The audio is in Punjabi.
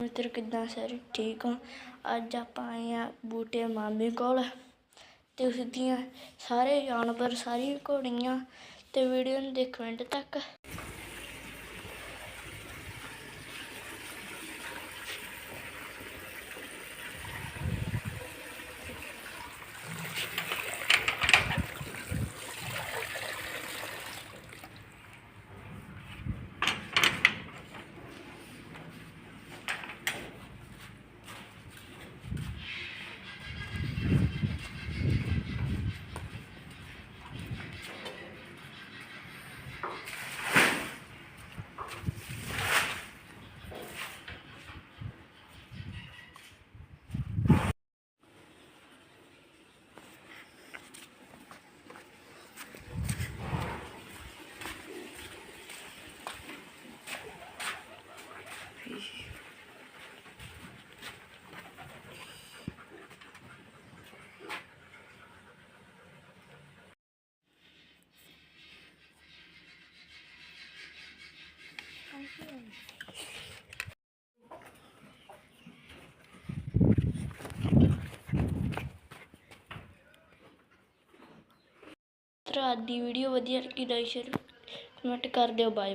ਮਿੱਤਰ, ਕਿੱਦਾਂ ਸਾਰੇ? ਠੀਕ ਹੋ? ਅੱਜ ਆਪਾਂ ਆਏ ਆ ਬੂਟੇ ਮਾਮੇ ਕੋਲ ਤੇ ਉਸ ਦੀਆਂ ਸਾਰੇ ਜਾਨਵਰ, ਸਾਰੀਆਂ ਘੋੜੀਆਂ ਤੇ ਵੀਡੀਓ ਨੂੰ ਦੇਖੋ ਐਂਡ ਤੱਕ। ਤਰਾ ਦੀ ਵੀਡੀਓ ਵਧੀਆ ਲੱਗੀ ਲਾਈਕ ਸ਼ੇਅਰ ਕਮੈਂਟ ਕਰ ਦਿਓ ਬਾਏ ਬਾਏ